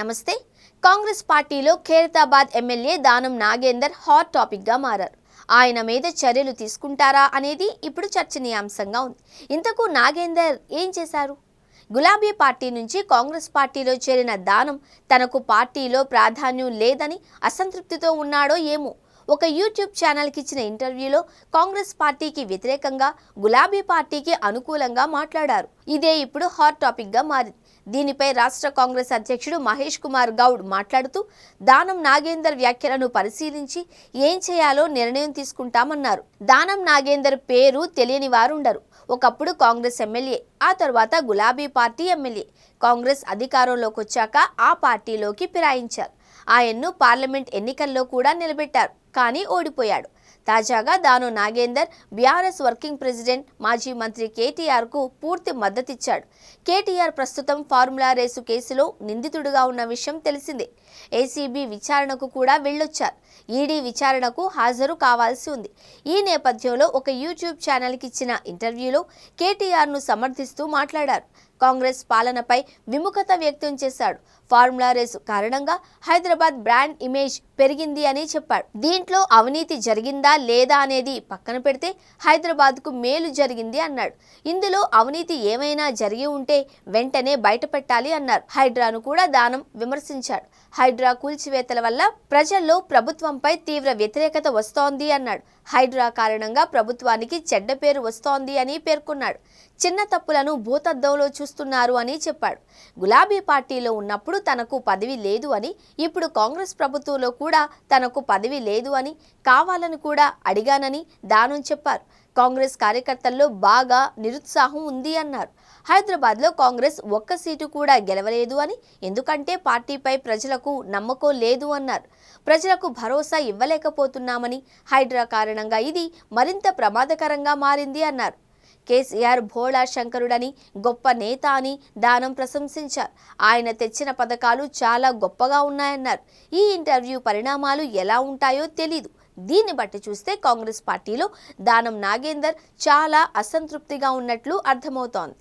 నమస్తే. కాంగ్రెస్ పార్టీలో ఖేరతాబాద్ MLA Danam Nagender hot టాపిక్గా మారారు. ఆయన మీద చర్యలు తీసుకుంటారా అనేది ఇప్పుడు చర్చనీయాంశంగా ఉంది. ఇంతకు నాగేందర్ ఏం చేశారు? గులాబీ పార్టీ నుంచి కాంగ్రెస్ పార్టీలో చేరిన దానం తనకు పార్టీలో ప్రాధాన్యం లేదని అసంతృప్తితో ఉన్నాడో ఏమో ఒక యూట్యూబ్ ఛానల్కి ఇచ్చిన ఇంటర్వ్యూలో కాంగ్రెస్ పార్టీకి వ్యతిరేకంగా గులాబీ పార్టీకి అనుకూలంగా మాట్లాడారు. ఇదే ఇప్పుడు హాట్ టాపిక్గా మారింది. దీనిపై రాష్ట్ర కాంగ్రెస్ అధ్యక్షుడు మహేష్ కుమార్ గౌడ్ మాట్లాడుతూ దానం నాగేందర్ వ్యాఖ్యలను పరిశీలించి ఏం చేయాలో నిర్ణయం తీసుకుంటామన్నారు. దానం నాగేందర్ పేరు తెలియని వారుండరు. ఒకప్పుడు కాంగ్రెస్ ఎమ్మెల్యే ఆ తర్వాత గులాబీ పార్టీ ఎమ్మెల్యే. కాంగ్రెస్ అధికారంలోకి వచ్చాక ఆ పార్టీలోకి ఫిరాయించారు. ఆయన్ను పార్లమెంట్ ఎన్నికల్లో కూడా నిలబెట్టారు. కానీ ఓడిపోయాడు. తాజాగా దాను నాగేందర్ బీఆర్ఎస్ వర్కింగ్ ప్రెసిడెంట్ మాజీ మంత్రి కేటీఆర్కు పూర్తి మద్దతిచ్చాడు. కేటీఆర్ ప్రస్తుతం ఫార్ములా రేసు కేసులో నిందితుడిగా ఉన్న విషయం తెలిసిందే. ఏసీబీ విచారణకు కూడా వెళ్ళొచ్చారు. ఈడీ విచారణకు హాజరు కావాల్సి ఉంది. ఈ నేపథ్యంలో ఒక యూట్యూబ్ ఛానల్కి ఇచ్చిన ఇంటర్వ్యూలో కేటీఆర్ను సమర్థిస్తూ మాట్లాడారు. కాంగ్రెస్ పాలనపై విముఖత వ్యక్తం చేశాడు. ఫార్ములా రేసు కారణంగా హైదరాబాద్ బ్రాండ్ ఇమేజ్ పెరిగింది అని చెప్పాడు. దీంట్లో అవినీతి జరిగిందా లేదా అనేది పక్కన పెడితే హైదరాబాద్కు మేలు జరిగింది అన్నాడు. ఇందులో అవినీతి ఏమైనా జరిగి ఉంటే వెంటనే బయటపెట్టాలి అన్నారు. హైడ్రాను కూడా దానం విమర్శించాడు. హైడ్రా కూల్చివేతల వల్ల ప్రజల్లో ప్రభుత్వంపై తీవ్ర వ్యతిరేకత వస్తోంది అన్నాడు. హైడ్రా కారణంగా ప్రభుత్వానికి చెడ్డ పేరు వస్తోంది అని పేర్కొన్నాడు. చిన్న తప్పులను భూతద్దంలో చూస్తున్నారు అని చెప్పాడు. గులాబీ పార్టీలో ఉన్నప్పుడు తనకు పదవి లేదు అని ఇప్పుడు కాంగ్రెస్ ప్రభుత్వంలో కూడా తనకు పదవి లేదు అని కావాలని కూడా అడిగానని దానం చెప్పారు. కాంగ్రెస్ కార్యకర్తల్లో బాగా నిరుత్సాహం ఉంది అన్నారు. హైదరాబాద్లో కాంగ్రెస్ ఒక్క సీటు కూడా గెలవలేదు అని ఎందుకంటే పార్టీపై ప్రజలకు నమ్మకం లేదు అన్నారు. ప్రజలకు భరోసా ఇవ్వలేకపోతున్నామని హైడ్రా కారణంగా ఇది మరింత ప్రమాదకరంగా మారింది అన్నారు. కేసీఆర్ భోళా శంకరుడని గొప్ప నేత అని దానం ప్రశంసించారు. ఆయన తెచ్చిన పథకాలు చాలా గొప్పగా ఉన్నాయన్నారు. ఈ ఇంటర్వ్యూ పరిణామాలు ఎలా ఉంటాయో తెలీదు. దీన్ని బట్టి చూస్తే కాంగ్రెస్ పార్టీలో దానం నాగేందర్ చాలా అసంతృప్తిగా ఉన్నట్లు అర్థమవుతోంది.